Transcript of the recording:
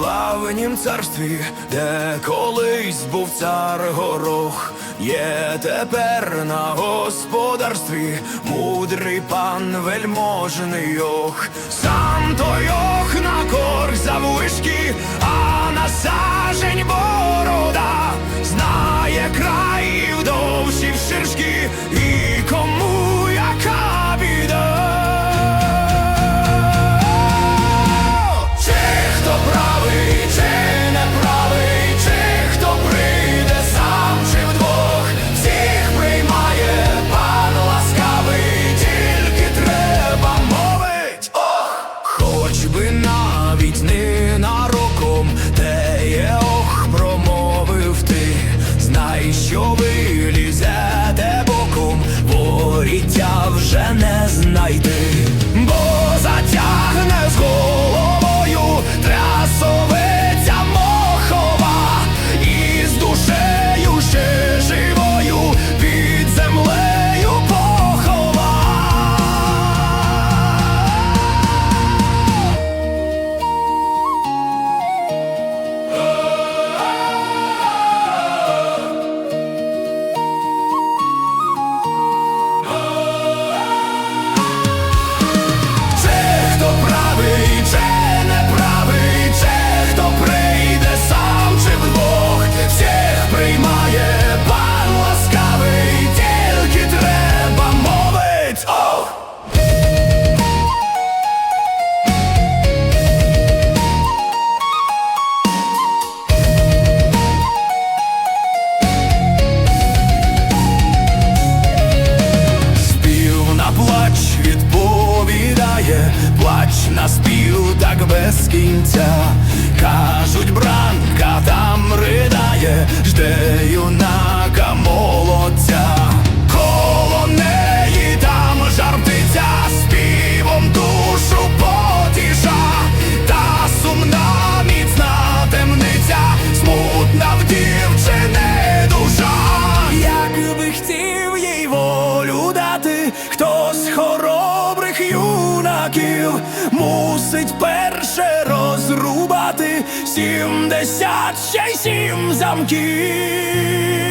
славнім царстві, де колись був цар горох, є тепер на господарстві мудрий пан вельможний ох, сам той Йох на корх завишки, а на сажень борода. хоч би навіть не. на спів так без кінця. Кажуть, бранка там ридає, жде. героїв мусить перше розрубати сімдесят ще сім замків.